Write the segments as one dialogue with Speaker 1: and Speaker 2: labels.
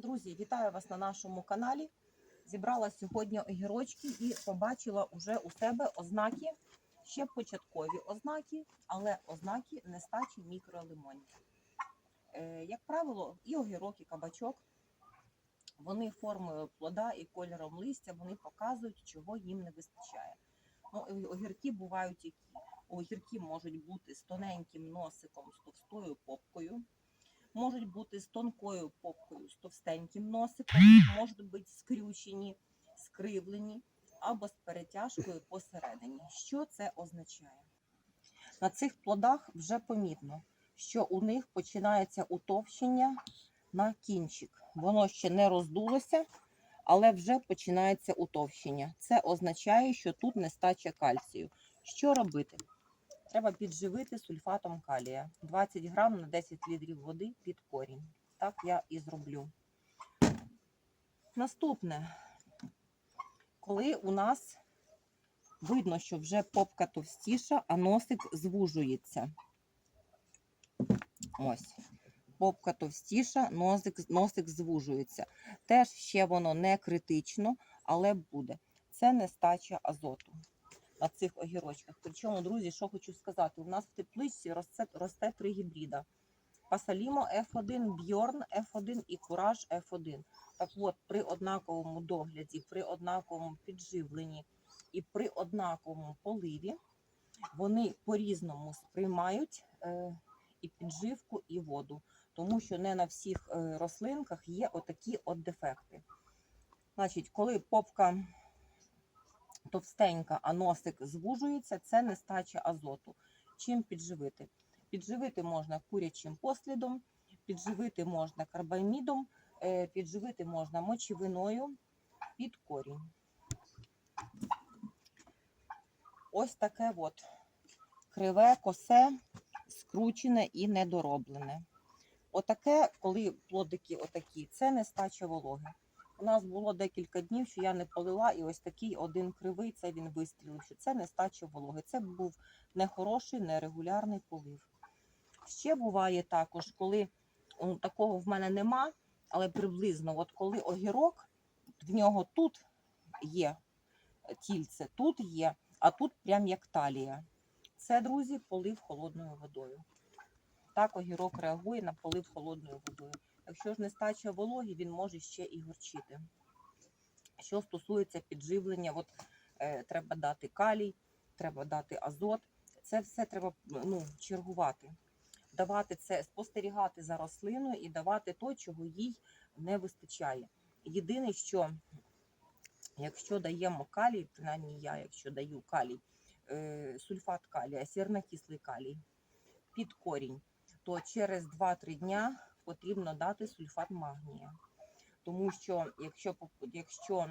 Speaker 1: Друзі, вітаю вас на нашому каналі. Зібрала сьогодні огірочки і побачила уже у себе ознаки, ще початкові ознаки, але ознаки нестачі мікролимонів. Е, як правило, і огірок, і кабачок, вони формою плода і кольором листя вони показують, чого їм не вистачає. Ну, огірки бувають які. Огірки можуть бути з тоненьким носиком, з товстою попкою, можуть бути з тонкою попкою, з товстеньким носиком, можуть бути скрючені, скривлені або з перетяжкою посередині. Що це означає? На цих плодах вже помітно, що у них починається утовщення на кінчик. Воно ще не роздулося, але вже починається утовщення. Це означає, що тут нестача кальцію. Що робити? Треба підживити сульфатом калія 20 грам на 10 літрів води під корінь. Так я і зроблю. Наступне, коли у нас видно, що вже попка товстіша, а носик звужується. Ось. Попка товстіша, носик, носик звужується. Теж ще воно не критично, але буде. Це нестача азоту на цих огірочках. Причому, друзі, що хочу сказати, у нас в тепличці росте, росте три гібрида. Пасалімо F1, Бьорн F1 і Кураж F1. Так от, при однаковому догляді, при однаковому підживленні і при однаковому поливі вони по-різному сприймають е, і підживку, і воду. Тому що не на всіх е, рослинках є отакі от дефекти. Значить, коли попка товстенька, а носик звужується, це нестача азоту. Чим підживити? Підживити можна курячим послідом, підживити можна карбамідом, е, підживити можна мочевиною під корінь. Ось таке от криве, косе, скручене і недороблене. Отаке, коли плодики отакі, це нестача вологи. У нас було декілька днів, що я не полила, і ось такий один кривий, це він вистрілив, що це нестача вологи. Це був нехороший, нерегулярний полив. Ще буває також, коли ну, такого в мене нема, але приблизно, от коли огірок, в нього тут є тільце, тут є, а тут прям як талія. Це, друзі, полив холодною водою. Так огірок реагує на полив холодною водою. Якщо ж нестача вологи, він може ще і горчити. Що стосується підживлення, от, е, треба дати калій, треба дати азот. Це все треба ну, чергувати. Давати це, спостерігати за рослиною і давати то, чого їй не вистачає. Єдине, що якщо даємо калій, принаймні я, якщо даю калій, е, сульфат калія, сірнокислий калій під корінь, то через 2-3 дня потрібно дати сульфат магнія. Тому що якщо, якщо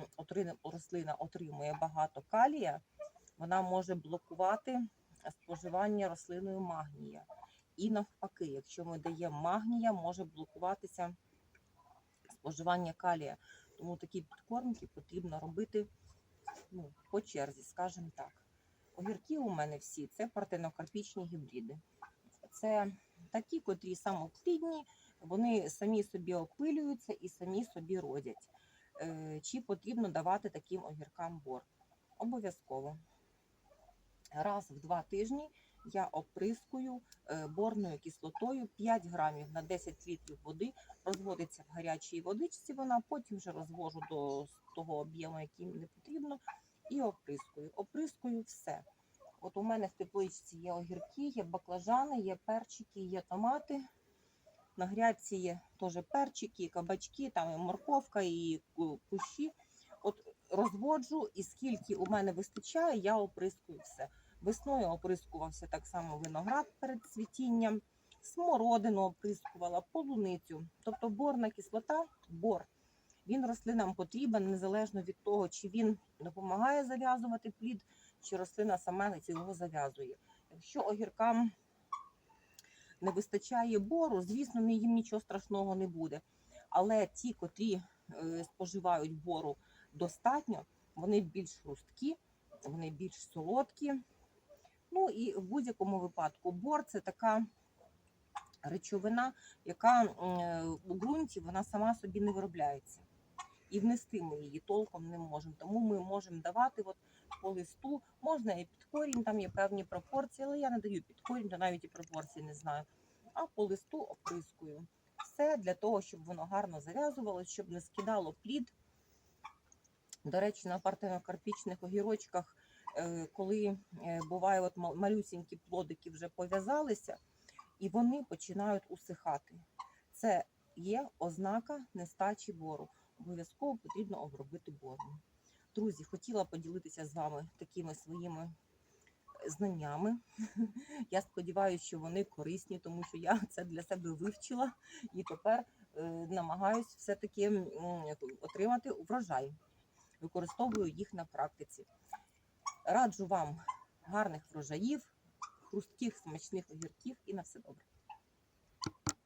Speaker 1: рослина отримує багато калія, вона може блокувати споживання рослиною магнія. І навпаки, якщо ми даємо магнія, може блокуватися споживання калія. Тому такі підкормки потрібно робити ну, по черзі, скажімо так. Огірки у мене всі це партенокарпічні гібриди. Це такі, котрі самоплідні, вони самі собі опилюються і самі собі родять. Е, Чи потрібно давати таким огіркам бор? Обов'язково. Раз в два тижні я оприскую е, борною кислотою 5 грамів на 10 літрів води. Розводиться в гарячій водичці вона, потім вже розвожу до того об'єму, який не потрібно, і оприскую. Оприскую все. От у мене в тепличці є огірки, є баклажани, є перчики, є томати. На грядці є теж перчики, кабачки, там і морковка, і кущі. От розводжу, і скільки у мене вистачає, я оприскую все. Весною оприскувався так само виноград перед цвітінням, смородину оприскувала, полуницю. Тобто борна кислота, бор. Він рослинам потрібен незалежно від того, чи він допомагає зав'язувати плід, чи рослина сама його зав'язує. Якщо огіркам не вистачає бору, звісно, їм нічого страшного не буде. Але ті, котрі е, споживають бору достатньо, вони більш хрусткі, вони більш солодкі. Ну і в будь-якому випадку бор це така речовина, яка у ґрунті вона сама собі не виробляється. І внести ми її толком не можемо. Тому ми можемо давати от по листу, можна і під корінь, там є певні пропорції, але я не даю під корінь, то навіть і пропорції не знаю. А по листу оприскую. Все для того, щоб воно гарно зав'язувалося, щоб не скидало плід. До речі, на партенокарпічних огірочках, е, коли е, буває, от малюсінькі плодики вже пов'язалися, і вони починають усихати. Це є ознака нестачі бору. Обов'язково потрібно обробити бором. Друзі, хотіла поділитися з вами такими своїми знаннями. Я сподіваюся, що вони корисні, тому що я це для себе вивчила і тепер е, намагаюсь все-таки отримати врожай. Використовую їх на практиці. Раджу вам гарних врожаїв, хрустких смачних огірків і на все добре.